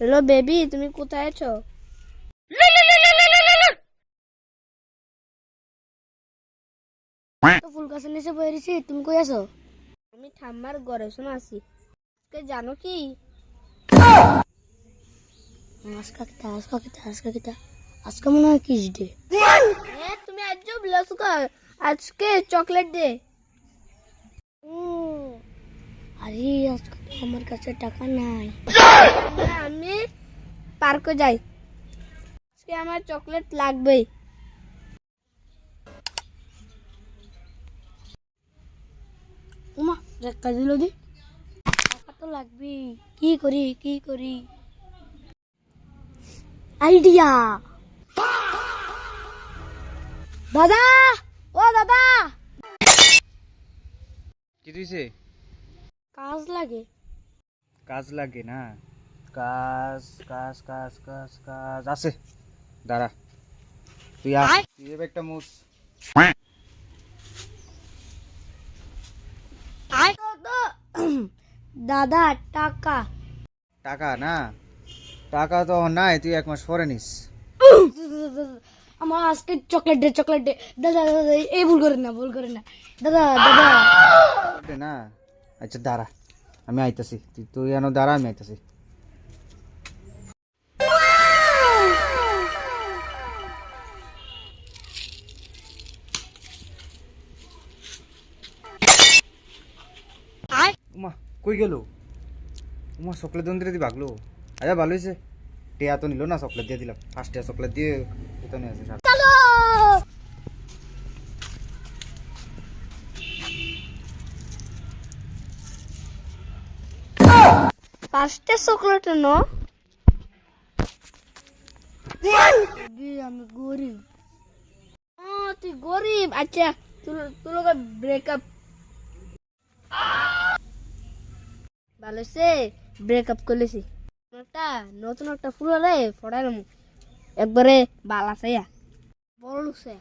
Hello baby তুমি কোথায় আছো? ফুল গাছের নিচে রয়েছি তুমি কই আছো? আমি ঠাম্মার ঘরে শোনা আছি। জানো কি? আজকে কিতা আজকে কিতা আজকে কিতা আজকে মনে হয় কিস ডে হ্যাঁ তুমি আজ বিলাস আজকে চকলেট ডে আরে আজকে তো আমার কাছে টাকা নাই। আমি পার্কে যাই। আজকে আমার চকলেট লাগবেই। উমা রেখা দিল দি। টাকা তো লাগবেই। কি করি কি করি? আইডিয়া। দাদা ও দাদা। কি দিছে? কাজ লাগে। কাজ লাগে না? কাজ কাজ কাজ কাজ কাজ আছে দাঁড়া। তুই আ। তুই এবার একটা মুস দাদা টাকা। টাকা না? টাকা তো নাই তুই এক মাস পরে নিস। আমার আজকে চকলেট দে চকলেট দে দাদা দাদা এই ভুল করেন না ভুল করেন না। দাদা দাদা। না। আচ্ছা দাঁড়া। আমি আইতাছি। তুই তুই এনো দাঁড়া আমি আইতাছি। কই গেল? উমা চকলেট দন দিয়ে ভাগলো। আচ্ছা ভালো হয়েছে। টেয়া তো নিল না চকলেট দিয়ে দিলাম। ফার্স্ট টেয়া চকলেট দিয়ে এটা নিয়ে চলো! পাঁচটা চকলেট ন আমি গরিব। ও তুই গরিব? আচ্ছা তোর ব্রেকআপ ভালো সে ব্রেকআপ করেছি একটা নতুন একটা ফুল রে ফোড়াইলাম একবারে বালা সাইয়া বড় লুকছে